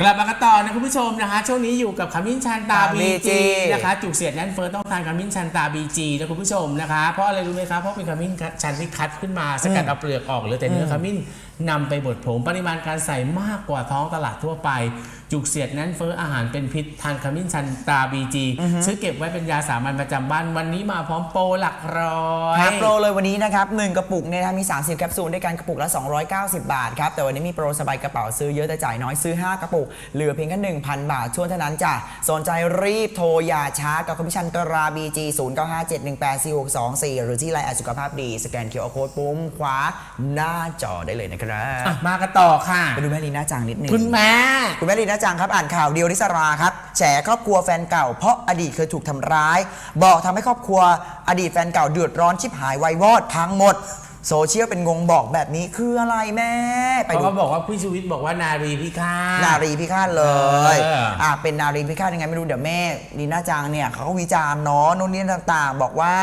กลับมากันต่อนะคุณผู้ชมนะคะ ช่วงนี้อยู่กับขมิ้นชันตาตาบี BG จีนะคะจุกเสียดแน่นเฟิร์สต้องทานขมิ้นชันตาบีจีนะคุณผู้ชมนะคะ เพราะอะไรรู้ไหมครับเพราะเป็นขมิ้นชันที่คัดขึ้นมาสกัดเอาเปลือกออกเหลือแต่เนื้อขมิ้น นำไปบดผงปริมาณการใส่มากกว่าท้องตลาดทั่วไป จุกเสียดแน่นเฟ้ออาหารเป็นพิษทานขมิ้นชันตาบีจีซื้อเก็บไว้เป็นยาสามัญประจำบ้านวันนี้มาพร้อมโปรหลักร้อยฮาร์ดโปรเลยวันนี้นะครับ1กระปุกเนี่ยนะมี 30 แคปซูลด้วยกันกระปุกละ 290 บาทครับแต่วันนี้มีโปรสบายกระเป๋าซื้อเยอะแต่จ่ายน้อยซื้อ 5 กระปุก เหลือเพียงแค่1,000 บาทช่วงเท่านั้นจ้ะสนใจรีบโทรอย่าช้ากับคอมมิชชั่นตราบีจี0957184624หรือที่ไลน์แอดสุขภาพดีสแกนเคอร์โค้ดปุ่มขวาหน้าจอได้เลยนะครับอะมากันต่อค่ะ ไปดูแม่ลีน่าจังนิดนึง คุณแม่ คุณแม่ลีน่าจังครับอ่านข่าวเดียวนิสราครับแฉครอบครัวแฟนเก่าเพราะอดีตเคยถูกทำร้าย บอกทำให้ครอบครัว อดีตแฟนเก่าเดือดร้อนชิบหายไวายวอดพังหมด โซเชียลเป็นงงบอกแบบนี้คืออะไรแม่ ไปเขาดู ก็บอกว่าพี่ชูวิทย์บอกว่านารีพิฆาต นารีพิฆาตเลยเอออ่่ะเป็นนารีพิฆาตยังไงไม่รู้เดี๋ยวแม่ลีน่าจังเนี่ยเขาก็วิจารณ์เนาะโน่นนี่ต่างๆ บอกว่า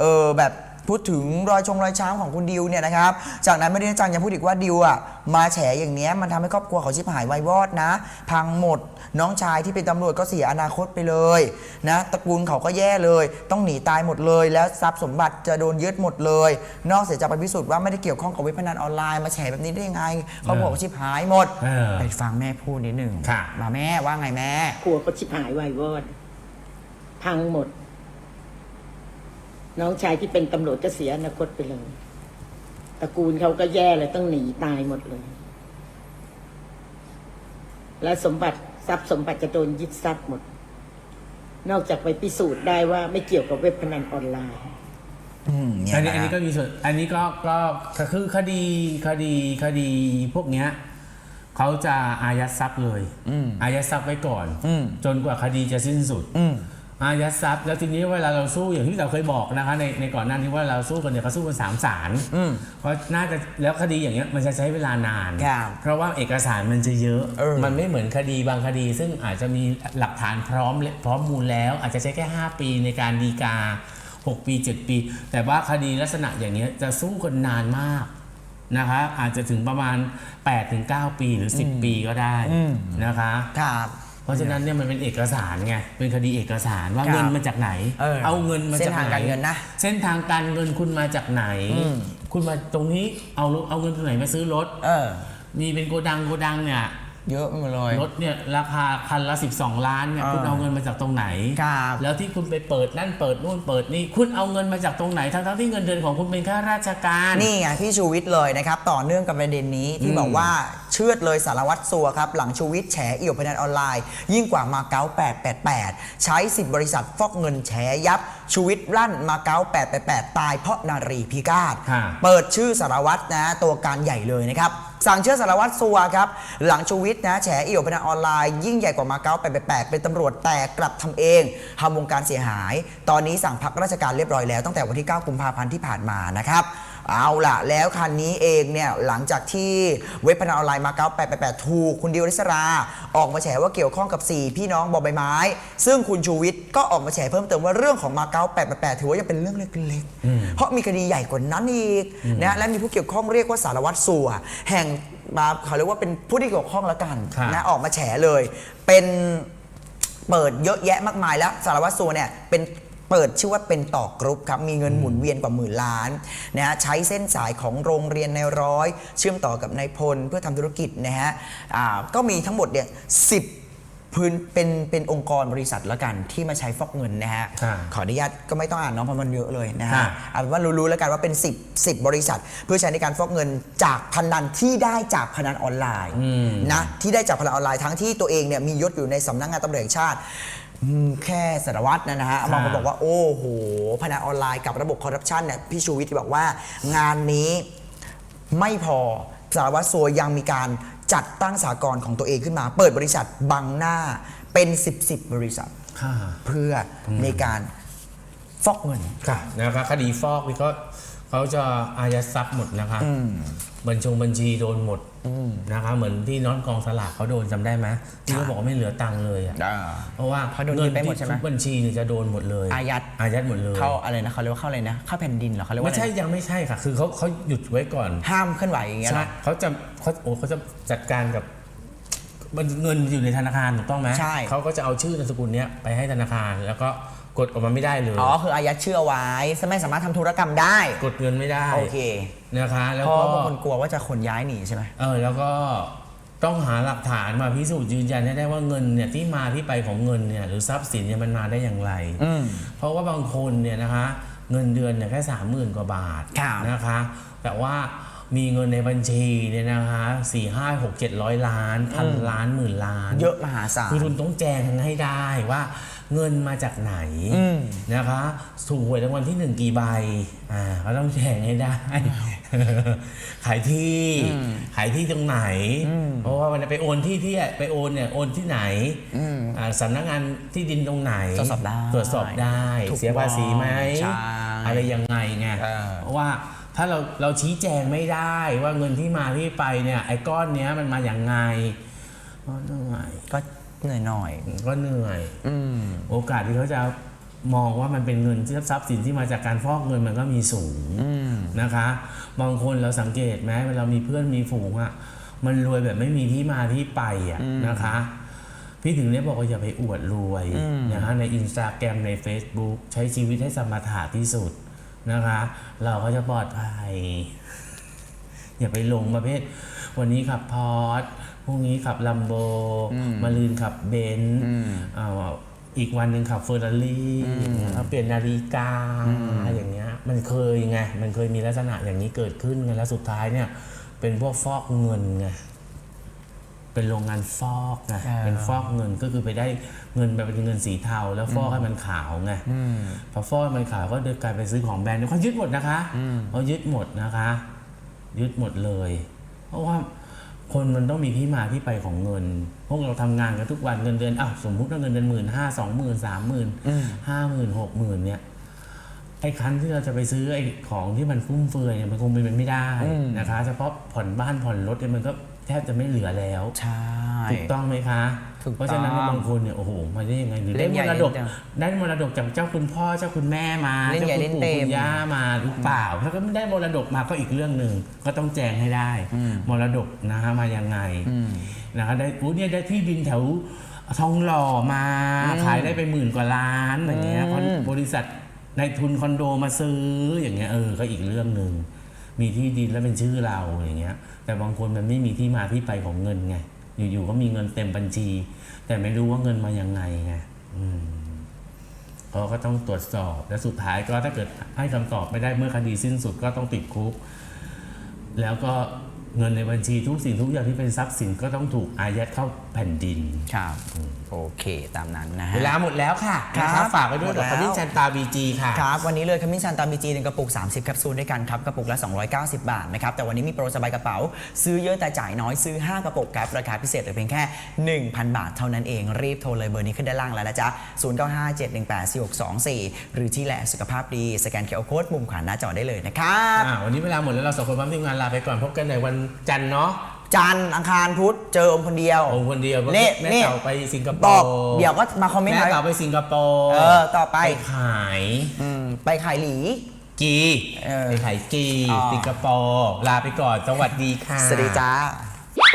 เออแบบ พูดถึงรอยชงรอยช้ำของคุณดิวเนี่ยนะครับ จากนั้นไม่ได้จังยังพูดอีกว่าดิวอะมาแฉอย่างเนี้ยมันทำให้ครอบครัวเขาชิบหายไวายวอดนะ พังหมดน้องชายที่เป็นตำรวจก็เสียอนาคตไปเลยนะตระกูลเขาก็แย่เลย ต้องหนีตายหมดเลย แล้วทรัพย์สมบัติจะโดนยึดหมดเลย นอกเสียจากไปพิสูจน์ว่าไม่ได้เกี่ยวข้องกับเว็บพนันออนไลน์มาแฉแบบนี้ได้ยังไงเขาบอกว่าชิบหายหมดเออไปฟังแม่พูดนิดหนึ่งค่ะมาแม่ว่าไงแม่ครัวก็ชิบหายวายวอดพังหมด น้องชายที่เป็นตำรวจก็เสียอนาคตไปเลยตระกูลเขาก็แย่เลยต้องหนีตายหมดเลย และสมบัติทรัพย์สมบัติจะโดนยึดทรัพย์หมด นอกจากไปพิสูจน์ได้ว่าไม่เกี่ยวกับเว็บพนันออนไลน์อืมเยอันนี้ะอันนี้ก็มีส่วนอันนี้ก็ก็คือคดีคดีคดีพวกเนี้ยเขาจะอายัดทรัพย์เลยอืมอายัดทรัพย์ไว้ก่อนอืมจนกว่าคดีจะสิ้นสุด อืมอายัดทรัพย์แล้วทีนี้เวลาเราสู้อย่างที่เราเคยบอกนะคะในในก่อนหน้านี้ว่าเราสู้กันเนี่ยเขาสู้กันสามศาลอืม เพราะน่าจะแล้วคดีอย่างเงี้ยมันจะใช้เวลานาน ครับเพราะว่าเอกสารมันจะเยอะ เออ มันไม่เหมือนคดีบางคดี ซึ่งอาจจะมีหลักฐานพร้อมและพร้อมมูลแล้ว อาจจะใช้แค่ 5 ปีในการดีกา 6 ปี 7 ปี แต่ว่าคดีลักษณะอย่างเนี้ยจะสู้กันนานมากนะคะอาจจะถึงประมาณ8-9ปีหรือ 10 ปีก็ได้อืมนะคะ ครับ เพราะฉะนั้นเนี่ยมันเป็นเอกสารไงเป็นคดีเอกสารว่าครับเงินมาจากไหน เออเงินมาเส้จากนทางไหนการเงินนะเส้นทางการเงินคุณมาจากไหนอืมคุณมาตรงนี้เอาเอาเงินตรงไหนมาซื้อรถเออมีเป็นโกดังโกดังเนี่ย เยอะไปหมดเลย รถเนี่ยราคาคันละ 12 ล้านเนี่ยอ่าคุณเอาเงินมาจากตรงไหน ครับแล้วที่คุณไปเปิดนั่นเปิดนู่นเปิดนี่คุณเอาเงินมาจากตรงไหน ทั้งทั้งๆที่เงินเดือนของคุณเป็นข้าราชการ นี่ไงพี่ชูวิทย์เลยนะครับ ต่อเนื่องกับประเด็นนี้ที่อืมบอกว่าเชือดเลยสารวัตรสัวครับ หลังชูวิทย์แฉเอี่ยวพนันออนไลน์ ยิ่งกว่ามาเก๊า888 ใช้สิบบริษัทฟอกเงินแฉยับชูวิทย์ลั่นมาเก๊า888 ตายเพราะนารีพิฆาต ฮะ เปิดชื่อสารวัตรนะตัวการใหญ่เลยนะครับ สั่งเชื่อสารวัตรสัวครับ หลังชูวิทย์นะแฉเอี่ยวพนันออนไลน์ยิ่งใหญ่กว่ามาเก๊าไปแปดเป็นตำรวจแต่กลับทำเองทำวงการเสียหาย ตอนนี้สั่งพักราชการเรียบร้อยแล้วตั้งแต่วันที่ 9 กุมภาพันธ์ที่ผ่านมานะครับ เอาล่ะ แล้วคันนี้เองเนี่ยหลังจากที่เว็บพนันออนไลน์มาเก๊า888 ถูกคุณดิวริศรา ออกมาแฉว่าเกี่ยวข้องกับ 4 พี่น้องบอใบไม้ ซึ่งคุณชูวิทย์ก็ออกมาแฉเพิ่มเติมว่าเรื่องของมาเก๊า888 ถือว่ายังเป็นเรื่องเล็กๆ เพราะมีคดีใหญ่กว่านั้นอีกนะและมีผู้เกี่ยวข้องเรียกว่าสารวัตรสัวแห่งมาเขาเรียกว่าเป็นผู้ที่เกี่ยวข้องแล้วกันครับนะออกมาแฉเลย เป็นเปิดเยอะแยะมากมายแล้วสารวัตรสัวเนี่ยเป็น เปิดชื่อว่าเป็นต่อกรุ๊ปครับ มีเงินหมุนเวียนกว่าหมื่นล้านนะฮะใช้เส้นสายของโรงเรียนในร้อย เชื่อมต่อกับนายพลเพื่อทำธุรกิจนะฮะอ่าก็มีทั้งหมดเนี่ยสิบพื้นเป็นเป็นองค์กรบริษัทแล้วกันที่มาใช้ฟอกเงินนะฮะค่ะขออนุญาตก็ไม่ต้องอ่านเน้องเพราะมันเยอะเลยนะฮะค่ะเอาเป็นว่ารู้ๆแล้วกันว่าเป็น 10 10 บริษัท เพื่อใช้ในการฟอกเงินจากพนันที่ได้จากพนันออนไลน์อืมนะที่ได้จากพนันออนไลน์ทั้งที่ตัวเองเนี่ยมียศอยู่ในสำนักงานตำรวจแห่งชาติ อืมแค่สารวัตรนะนะฮะบางคนบอกว่าโอ้โหพนันออนไลน์กับระบบคอร์รัปชันเนี่ยพี่ชูวิทย์บอกว่างานนี้ไม่พอสารวัตรสัวยังมีการจัดตั้งสากลของตัวเองขึ้นมา เปิดบริษัทบังหน้าเป็น 10 10บริษัท ค่ะเพื่อในการฟอกเงิน ค่ะนะคะคดีฟอกนี่ก็เขาจะอายัดทรัพย์หมดนะคะ บัญชงบัญชีโดนหมดนะคะเหมือนที่น้องกองสลากเขาโดนจำได้ไหมที่เขาบอกว่าไม่เหลือตังค์เลยอะเพราะว่าเพราะโดนยึดไปหมดใช่ไหม ทุกบัญชีเนี่ยจะโดนหมดเลยอายัดอายัดหมดเลยเข้าอะไรนะเขาเรียกว่าเข้าอะไรนะเข้าแผ่นดินเหรอเขาเรียกว่าไม่อะไรใช่ยังไม่ใช่ค่ะ คือเขาเขาหยุดไว้ก่อนห้ามเคลื่อนไหวอย่างเงี้ยใช่เหรอเขาจะเขาโอ้เขาจะจัดการกับมันเงินอยู่ในธนาคารถูกต้องไหมใช่ เขาก็จะเอาชื่อนามสกุลเนี้ยไปให้ธนาคารแล้วก็ กดออกมาไม่ได้เลย อ๋อคืออายัดชื่อเอาไว้ไม่สามารถทำธุรกรรมได้ กดเงินไม่ได้โอเคนะคะ แล้วเพราะก็บางคนกลัวว่าจะขนย้ายหนีใช่ไหม เออแล้วก็ต้องหาหลักฐานมาพิสูจน์ยืนยันให้ได้ว่าเงินเนี่ยที่มาที่ไปของเงินเนี่ยหรือทรัพย์สินเนี่ยมันมาได้อย่างไร อืม เพราะว่าบางคนเนี่ยนะคะ เงินเดือนเนี่ยแค่สามหมื่นกว่าบาทครับนะคะ แต่ว่ามีเงินในบัญชีเนี่ยนะคะสี่ห้าหกเจ็ดร้อยล้านพันล้านหมื่นล้าน เยอะมหาศาล คือคุณต้องแจงให้ได้ว่า เงินมาจากไหนอืมนะคะถูกหวยรางวัลที่หนึ่งกี่ใบอ่าเขาต้องแจงให้ได้ ขายที่ขายที่ตรงไหน เพราะว่าวันนี้ไปโอนที่ที่ไปโอนเนี่ยโอนที่ไหนอ่าสำนักงานที่ดินตรงไหนตรวจสอบได้ตรวจสอบได้ถูกเสียภาษีไหมใช่อะไรยังไงไงเออเพราะว่าถ้าเราเราชี้แจงไม่ได้ว่าเงินที่มาที่ไปเนี่ยไอ้ก้อนเนี้ยมันมาอย่างไงก็เหนื่อยก็เหนื่อยหน่อยก็เหนื่อยอืม โอกาสที่เขาจะมองว่ามันเป็นเงินที่ทรัพย์สินที่มาจากการฟอกเงินมันก็มีสูงนะคะ บางคนเราสังเกตไหมเวลามีเพื่อนมีฝูงอะมันรวยแบบไม่มีที่มาที่ไปอะนะคะ พี่ถึงได้บอกว่าอย่าไปอวดรวยนะคะในอินสตาแกรมใน Facebook ใช้ชีวิตให้สมถะที่สุดนะคะ เราก็จะปลอดภัย อย่าไปลงประเภท วันนี้ขับพอร์ต พรุ่งนี้ขับลัมโบมาลืนขับเบนซ์เอาอีกวันหนึ่งขับเฟอร์รารี่เอาเปลี่ยนนาฬิกาอย่างเงี้ยมันเคยไงมันเคยมีลักษณะอย่างนี้เกิดขึ้นไงแล้วสุดท้ายเนี่ยเป็นพวกฟอกเงินไงเป็นโรงงานฟอกไงอ่าเป็นฟอกเงินก็คือไปได้เงินแบบเป็นเงินสีเทา แล้วฟอกให้มันขาวไงพอฟอกให้มันขาวก็เดินกลายไปซื้อของแบรนด์เขายึดหมดนะคะเขายึดหมดนะคะ ยึดหมดเลย เพราะว่า คนมันต้องมีที่มาที่ไปของเงิน พวกเราทำงานกันทุกวันเงินเดือนอ้าวสมมุติว่าเงินเดือนหมื่นห้าสองหมื่นสามหมื่นห้าหมื่นหกหมื่นเนี่ยไอ้คันที่เราจะไปซื้อไอ้ของที่มันฟุ่มเฟือยเนี่ยมันคงเป็นไปไม่ได้นะคะเฉพาะผ่อนบ้านผ่อนรถเนี่ยมันก็แทบจะไม่เหลือแล้ว ใช่ ถูกต้องไหมคะ ถูกต้องเพราะฉะนั้นบางคนเนี่ยโอ้โหมาได้ยังไงหรือเล่ได้นใหมญ่รดกเล่นจังได้มรดกจากเจ้าคุณพ่อเจ้าคุณแม่มาเล่นเจ้าใหญ่คุณเล่นปู่เต็มคุณย่ามาหรือเปล่าถ้าก็ไม่ได้มรดกมาก็อีกเรื่องหนึ่งก็ต้องแจ้งให้ได้ มรดกนะฮะมายังไงนะคะได้อู้เนี่ยได้ที่ดินแถวทองหล่อมาขายได้ไปหมื่นกว่าล้านอย่างเงี้ยเพราะบริษัทในทุนคอนโดมาซื้ออย่างเงี้ยเออก็อีกเรื่องหนึ่งมีที่ดินแล้วเป็นชื่อเราอย่างเงี้ย แต่บางคนมันไม่มีที่มาที่ไปของเงินไง อยู่ๆก็มีเงินเต็มบัญชี แต่ไม่รู้ว่าเงินมายังไงไงเขาก็ต้องตรวจสอบ และสุดท้ายก็ถ้าเกิดให้คำตอบไม่ได้เมื่อคดีสิ้นสุดก็ต้องติดคุก แล้วก็ เงินในบัญชีทุกสิ่งทุกอย่างที่เป็นทรัพย์สินก็ต้องถูกอายัดเข้าแผ่นดิน ครับ โอเคตามนั้นนะฮะ เวลาหมดแล้วค่ะครับ นะครับฝากไว้ด้วยหมดกับแล้วขมิ้นชันตาบีจีค่ะ ครับวันนี้เลยขมิ้นชันตามบีจีหนึ่งกระปุก 30แคปซูลด้วยกันครับกระปุกละ 290 บาทนะครับแต่วันนี้มีโปรสบายกระเป๋า ซื้อเยอะแต่จ่ายน้อยซื้อ 5 กระปุกครับราคาพิเศษเหลือเพียงแค่ 1,000 บาทเท่านั้นเอง รีบโทรเลยเบอร์นี้ขึ้นด้านล่างแล้วนะจ๊ะ 0957184624 หรือที่แหละสุขภาพดี สแกนเคอร์โค้ดมุมขวาหน้าจอได้เลยนะครับ อ่าวันนี้เวลาหมดแล้วเราสองคนพร้อมทีมงานลาไปก่อนพบกันในวันจันทร์เนาะจันทร์อังคารพุธเจออมคนเดียวองค์คนเดียวนี่แม่นี่ เต่าไปสิงคโปตอบร์เดี๋ยวก็มาคอมเมนต์หแม่น่อยเต่าไปสิงคโปร์เออต่อไปขายอืมไปขายหลี กีเออไปขายกีอ๋อ สิงคโปร์ลาไปก่อนสวัสดีค่ะ สวัสดีจ้าช